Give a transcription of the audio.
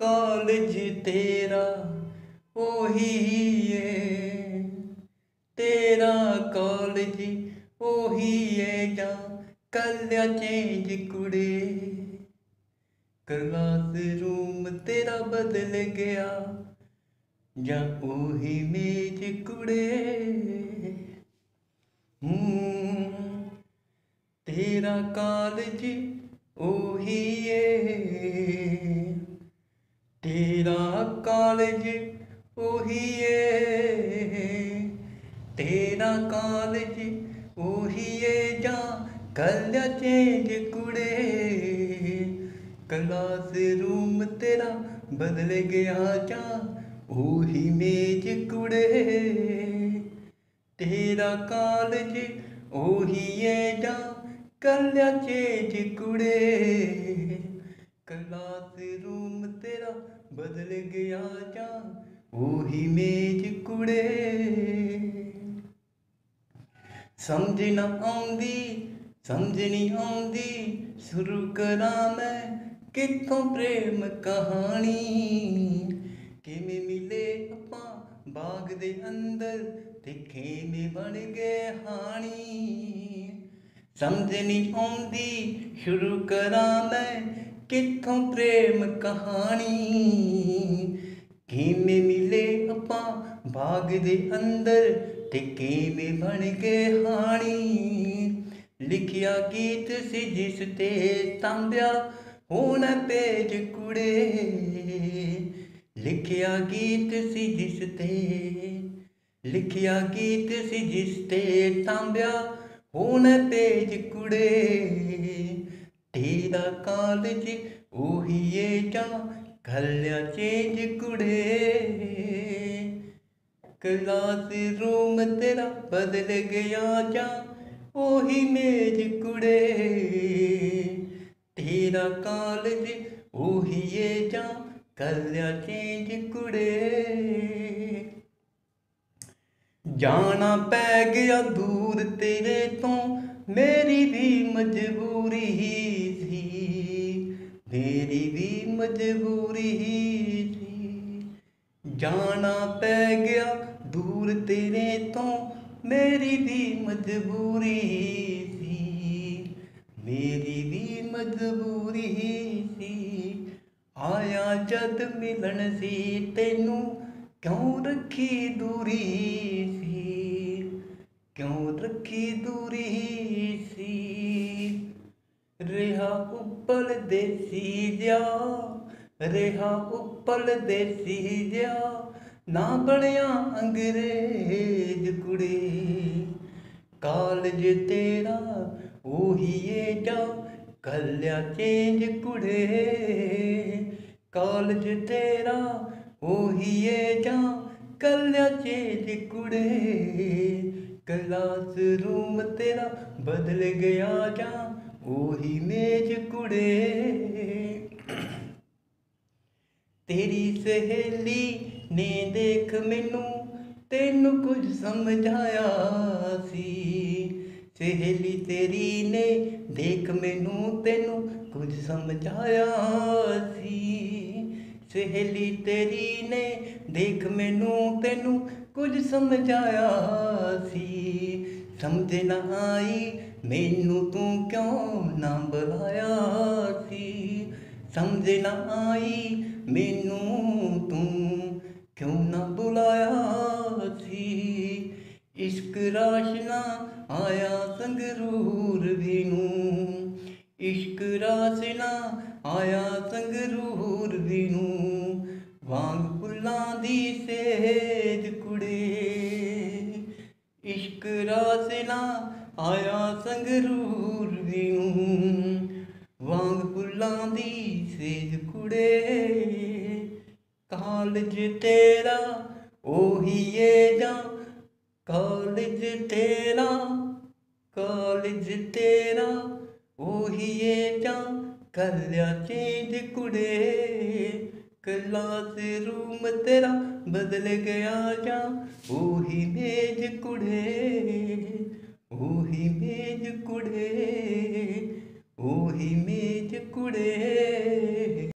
College ਤੇਰਾ ਉਹੀ ਏ ਤੇਰਾ ਕਾਲਜ ਉਹੀ ਏ ਜਾਂ ਕੱਲਿਆ ਚੇਂਜ ਕੁੜੇ ਕਲਾਸ ਰੂਮ ਤੇਰਾ ਬਦਲ ਗਿਆ ਜਾਂ ਉਹੀ ਮੇਜ ਕੁੜੇ ਹੂੰ ਤੇਰਾ ਕਾਲਜ ਉਹੀ ਕਾਲਜ ਉਹੀ ਏ ਤੇਰਾ ਕਾਲਜ ਉਹੀ ਏ ਜਾਂ ਕੱਲਿਆ ਚੇਂਜ ਕੁੜੇ ਕਲਾਸ ਰੂਮ ਤੇਰਾ ਬਦਲ ਗਿਆ ਜਾਂ ਉਹੀ ਮੇਜ ਕੁੜੇ ਤੇਰਾ ਕਾਲਜ ਉਹੀ ਏ ਜਾਂ ਕੱਲਿਆ ਚੇਂਜ ਬਦਲ ਗਿਆ ਜਾਂ ਉਹੀ ਮੇਜ ਕੁੜੇ। ਸਮਝ ਨਾ ਆਉਂਦੀ, ਸਮਝ ਨਹੀਂ ਆਉਂਦੀ, ਸ਼ੁਰੂ ਕਰਾਂ ਮੈਂ ਕਿੱਥੋਂ ਪ੍ਰੇਮ ਕਹਾਣੀ। ਕਿਵੇਂ ਮਿਲੇ ਆਪਾਂ ਬਾਗ ਦੇ ਅੰਦਰ ਤੇ ਖੇਮੇ ਬਣ ਗਏ ਹਾਣੀ। ਸਮਝ ਨਹੀਂ ਆਉਂਦੀ, ਸ਼ੁਰੂ ਕਰਾਂ ਮੈਂ ਕਿੱਥੋਂ ਪ੍ਰੇਮ ਕਹਾਣੀ? ਕਿਵੇਂ ਮਿਲੇ ਆਪਾਂ ਬਾਗ ਦੇ ਅੰਦਰ ਤੇ ਕਿਵੇਂ ਬਣ ਗਏ ਹਾਣੀ? ਲਿਖਿਆ ਗੀਤ ਸੀ ਜਿਸ ਤੇ ਤਾਂਬਿਆ ਹੁਣ ਪੇਜ ਕੁੜੇ। ਲਿਖਿਆ ਗੀਤ ਸੀ ਜਿਸ ਤੇ, ਲਿਖਿਆ ਗੀਤ ਸੀ ਜਿਸ ਤੇ ਤਾਂਬਿਆ ਹੁਣ ਪੇਜ ਕੁੜੇ। ਤੇਰਾ ਕਾਲਜ ਉਹੀ ਏ ਜਾਂ ਕੱਲਿਆ ਚੇਂਜ ਕੁੜੇ। ਕਲਾਸ ਰੂਮ ਤੇਰਾ ਬਦਲ ਗਿਆ ਜਾਂ ਉਹੀ ਮੇਜ ਕੁੜੇ। ਤੇਰਾ ਕਾਲਜ ਉਹੀ ਏ ਚੇਂਜ ਕੁੜੇ। ਜਾਣਾ ਪੈ ਗਿਆ ਦੂਰ ਤੇਰੇ ਤੋਂ ਮੇਰੀ ਵੀ ਮਜਬੂਰੀ ਸੀ। ਮੇਰੀ ਵੀ ਮਜਬੂਰੀ ਸੀ। ਜਾਣਾ ਪੈ ਗਿਆ ਦੂਰ ਤੇਰੇ ਤੋਂ। ਮੇਰੀ ਵੀ ਮਜਬੂਰੀ ਸੀ। ਮੇਰੀ ਵੀ ਮਜਬੂਰੀ ਸੀ। ਆਇਆ ਜਦ ਮਿਲਣ ਸੀ ਤੈਨੂੰ, ਕਿਉਂ ਰੱਖੀ ਦੂਰੀ ਸੀ? ਕਿਉਂ ਰੱਖੀ ਦੂਰੀ ਸੀ? ਰਿਹਾ ਉੱਪਲ ਦੇਸੀ ਜਾ ਰਿਹਾ ਉੱਪਲ ਦੇਸੀ ਜਾ ਨਾ ਬਣਿਆ ਅੰਗਰੇਜ਼ ਕੁੜੀ। ਕਾਲਜ ਤੇਰਾ ਉਹੀ ਏ ਜਾ ਕੱਲਿਆ ਚੇਂਜ ਕੁੜੇ। ਕਾਲਜ ਤੇਰਾ ਉਹੀ ਏ ਜਾ ਕੱਲਿਆ ਚੇਂਜ ਕੁੜੇ। ਕਲਾਸ ਰੂਮ ਤੇਰਾ ਬਦਲ ਗਿਆ ਜਾਂ ਉਹੀ ਮੇਜ ਕੁੜੇ। ਤੇਰੀ ਸਹੇਲੀ ਨੇ ਦੇਖ ਮੈਨੂੰ, ਤੈਨੂੰ ਕੁਝ ਸਮਝਾਇਆ ਸੀ। ਸਹੇਲੀ ਤੇਰੀ ਨੇ ਦੇਖ ਮੈਨੂੰ, ਤੈਨੂੰ ਕੁਝ ਸਮਝਾਇਆ ਸੀ। ਸਹੇਲੀ ਤੇਰੀ ਨੇ ਦੇਖ ਮੈਨੂੰ, ਤੈਨੂੰ ਕੁਝ ਸਮਝਾਇਆ ਸੀ। ਸਮਝ ਨਾ ਆਈ, ਮੈਨੂੰ ਤੂੰ ਕਿਉਂ ਨਾ ਬੁਲਾਇਆ ਸੀ? ਸਮਝ ਨਾ ਆਈ, ਮੈਨੂੰ ਤੂੰ ਕਿਉਂ ਨਾ ਬੁਲਾਇਆ ਸੀ? ਇਸ਼ਕ ਰਾਸ਼ਨਾ ਆਇਆ ਸੰਗਰੂਰ ਵੀ ਨੂੰ ਇਸ਼ਕ ਰਾਸ਼ਨਾ ਆਇਆ ਸੰਗਰੂਰ ਵੀ ਨੂੰ ਵਾਂਗ ਫੁੱਲਾਂ ਦੀ ਸੇ ਇਸ਼ਕ ਰਾਸਨਾ ਆਇਆ ਸੰਗਰੂਰ ਵੀ ਵਾਂਗ ਫੁੱਲਾਂ ਦੀ ਸੇਜ ਕੁੜੇ, ਕਾਲਜ ਤੇਰਾ ਉਹੀ ਏ ਜਾਂ? ਕਾਲਜ ਤੇਰਾ ਕਾਲਜ ਤੇਰਾ ਉਹੀ ਏ ਜਾਂ? ਕੱਲਿਆ ਚੇਂਜ ਕੁੜੇ ਕਲਾਸ ਰੂਮ ਤੇਰਾ ਬਦਲ ਗਿਆ ਜਾਂ? ਉਹੀ ਮੇਜ ਕੁੜੇ, ਉਹੀ ਮੇਜ ਕੁੜੇ, ਉਹੀ ਮੇਜ ਕੁੜੇ।